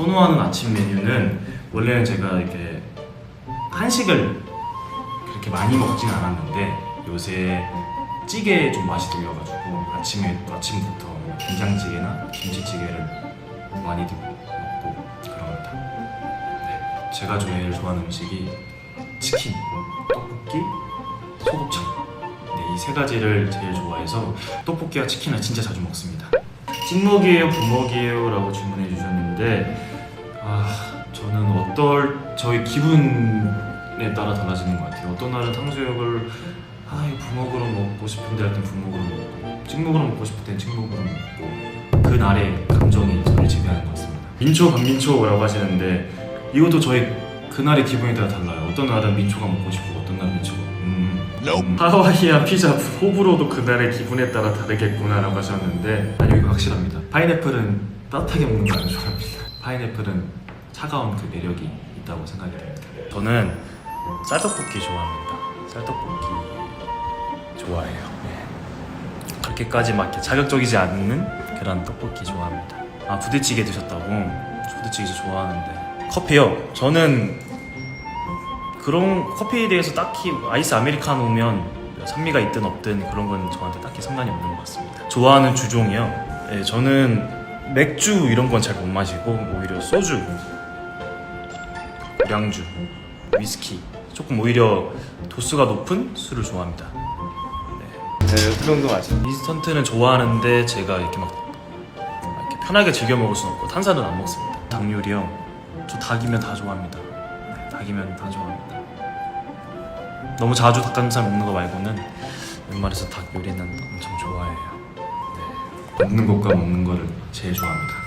선호하는 아침 메뉴는 원래는 제가 이렇게 한식을 그렇게 많이 먹진 않았는데 요새 찌개에 좀 맛이 들려가지고 아침에 아침부터 된장찌개나 김치찌개를 많이 드- 먹고 그럽니다. 네, 제가 제일 좋아하는 음식이 치킨, 떡볶이, 소곱창. 네, 이세 가지를 제일 좋아해서 떡볶이와 치킨을 진짜 자주 먹습니다. 찍먹이에요, 분먹이에요 라고 질문해 주셨는데 아 저는 어떨 저희 기분에 따라 달라지는 것 같아요. 어떤 날은 탕수육을 아 이거 부먹으로 먹고 싶은데 할 땐 부먹으로 먹고 찍먹으로 먹고 싶을 땐 찍먹으로 먹고 그 날의 감정이 저를 지배하는 것 같습니다. 민초 반민초라고 하시는데 이것도 저희 그날의 기분에 따라 달라요. 어떤 날은 민초가 먹고 싶고 어떤 날은 민초가 음, 음. 하와이안 피자 호불호도 그날의 기분에 따라 다르겠구나라고 하셨는데 아니 이거 확실합니다. 파인애플은 따뜻하게 먹는 거 안 좋아합니다. 파인애플은 차가운 그 매력이 있다고 생각이 됩니다. 저는 쌀떡볶이 좋아합니다. 쌀떡볶이 좋아해요. 네. 그렇게까지 막 이렇게 자극적이지 않는 그런 떡볶이 좋아합니다. 아 부대찌개 드셨다고? 부대찌개 저 좋아하는데 커피요? 저는 그런 커피에 대해서 딱히 아이스 아메리카노면 산미가 있든 없든 그런 건 저한테 딱히 상관이 없는 것 같습니다. 좋아하는 주종이요? 네, 저는 맥주 이런 건 잘 못 마시고 오히려 소주, 고량주, 위스키 조금 오히려 도수가 높은 술을 좋아합니다. 네, 그 정도 맞아. 인스턴트는 좋아하는데 제가 이렇게 막 이렇게 편하게 즐겨 먹을 수는 없고 탄산은 안 먹습니다. 닭 요리요? 저 닭이면 다 좋아합니다. 네, 닭이면 다 좋아합니다. 너무 자주 닭가슴살 먹는 거 말고는 웬만해서 닭 요리는 엄청 좋아해요. 네. 먹는 것과 먹는 거를 제일 좋아합니다.